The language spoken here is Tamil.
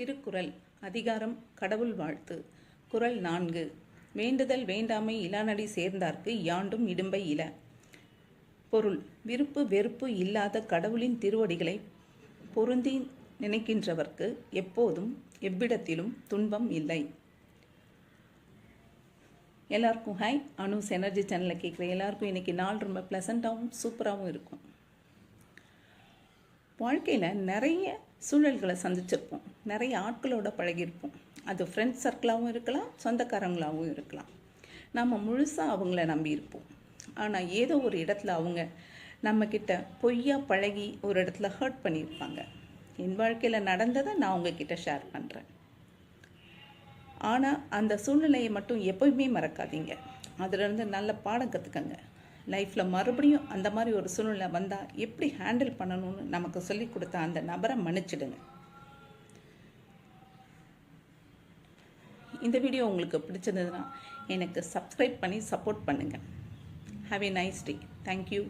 திருக்குறள் அதிகாரம் கடவுள் வாழ்த்து. குறள் நான்கு. வேண்டுதல் வேண்டாமை இலானடி சேர்ந்தார்க்கு யாண்டும் இடும்பை இல பொருள் விருப்பு வெறுப்பு இல்லாத கடவுளின் திருவடிகளை பொருந்தி நினைக்கின்றவர்க்கு எப்போதும் எவ்விடத்திலும் துன்பம் இல்லை. எல்லாருக்கும் ஹாய். அனுஸ் எனர்ஜி சேனலில் கேட்குற எல்லாருக்கும் இன்றைக்கி நாள் ரொம்ப ப்ளசண்ட்டாகவும் சூப்பராகவும் இருக்கும். வாழ்க்கையில் நிறைய சூழல்களை சந்திச்சிருப்போம். நிறைய ஆட்களோட பழகியிருப்போம். அது ஃப்ரெண்ட்ஸ் சர்க்கிளாகவும் இருக்கலாம் சொந்தக்காரங்களாகவும் இருக்கலாம். நம்ம முழுசாக அவங்கள நம்பி இருப்போம் ஆனால் ஏதோ ஒரு இடத்துல அவங்க நம்மக்கிட்ட பொய்யா பழகி ஒரு இடத்துல ஹர்ட் பண்ணியிருப்பாங்க. என் வாழ்க்கையில் நடந்ததை நான் உங்ககிட்ட ஷேர் பண்ணுறேன் ஆனால் அந்த சூழ்நிலையை மட்டும் எப்போயுமே மறக்காதீங்க. அதுலேருந்து நல்ல பாடம் கற்றுக்கங்க லைஃப்பில் மறுபடியும் அந்த மாதிரி ஒரு சூழ்நிலை வந்தால் எப்படி ஹேண்டில் பண்ணணும்னு நமக்கு சொல்லி கொடுத்த அந்த நபரை மன்னிச்சிடுங்க. இந்த வீடியோ உங்களுக்கு பிடிச்சிருந்ததுன்னா எனக்கு சப்ஸ்கிரைப் பண்ணி சப்போர்ட் பண்ணுங்கள் have a nice day thank you